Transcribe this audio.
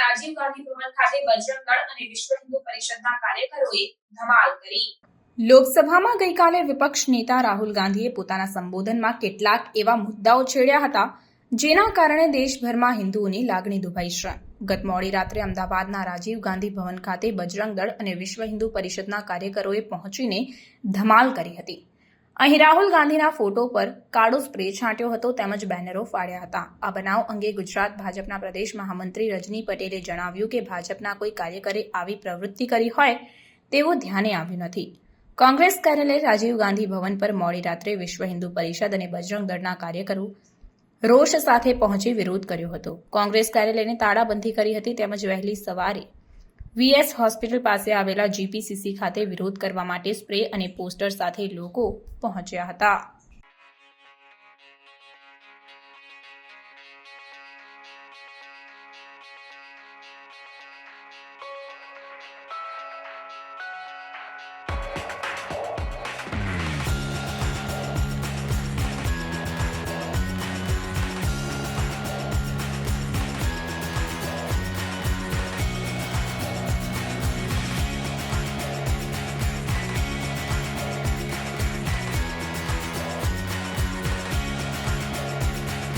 રાજીવ ગાંધી ભવન ખાતે બજરંગ અને વિશ્વ હિન્દુ પરિષદના કાર્યકરોએ ધમાલ કરી. લોકસભામાં ગઈકાલે વિપક્ષ નેતા રાહુલ ગાંધીએ પોતાના સંબોધનમાં કેટલાક એવા મુદ્દાઓ છેડ્યા હતા, જેના કારણે દેશભરમાં હિન્દુઓની લાગણી દુભાઈ છે. ગત મોડી રાત્રે અમદાવાદના રાજીવ ગાંધી ભવન ખાતે બજરંગ દળ અને વિશ્વ હિન્દુ પરિષદના કાર્યકરોએ પહોંચીને ધમાલ કરી હતી. અહીં રાહુલ ગાંધીના ફોટો પર કાળો સ્પ્રે છાંટ્યો હતો તેમજ બેનરો ફાડ્યા હતા. આ બનાવ અંગે ગુજરાત ભાજપના પ્રદેશ મહામંત્રી રજની પટેલે જણાવ્યું કે ભાજપના કોઈ કાર્યકરે આવી પ્રવૃત્તિ કરી હોય તેવું ધ્યાને આવ્યું નથી. કોંગ્રેસ કાર્યાલય રાજીવ ગાંધી ભવન પર મોડી રાત્રે વિશ્વ હિન્દુ પરિષદ અને બજરંગ દળના કાર્યકરો રોષ સાથે પહોંચી વિરોધ કર્યો હતો. કોંગ્રેસ કાર્યાલયને તાળાબંધી કરી હતી તેમજ વહેલી સવારે વીએસ હોસ્પિટલ પાસે આવેલા જીપીસીસી ખાતે વિરોધ કરવા માટે સ્પ્રે અને પોસ્ટર સાથે લોકો પહોંચ્યા હતા.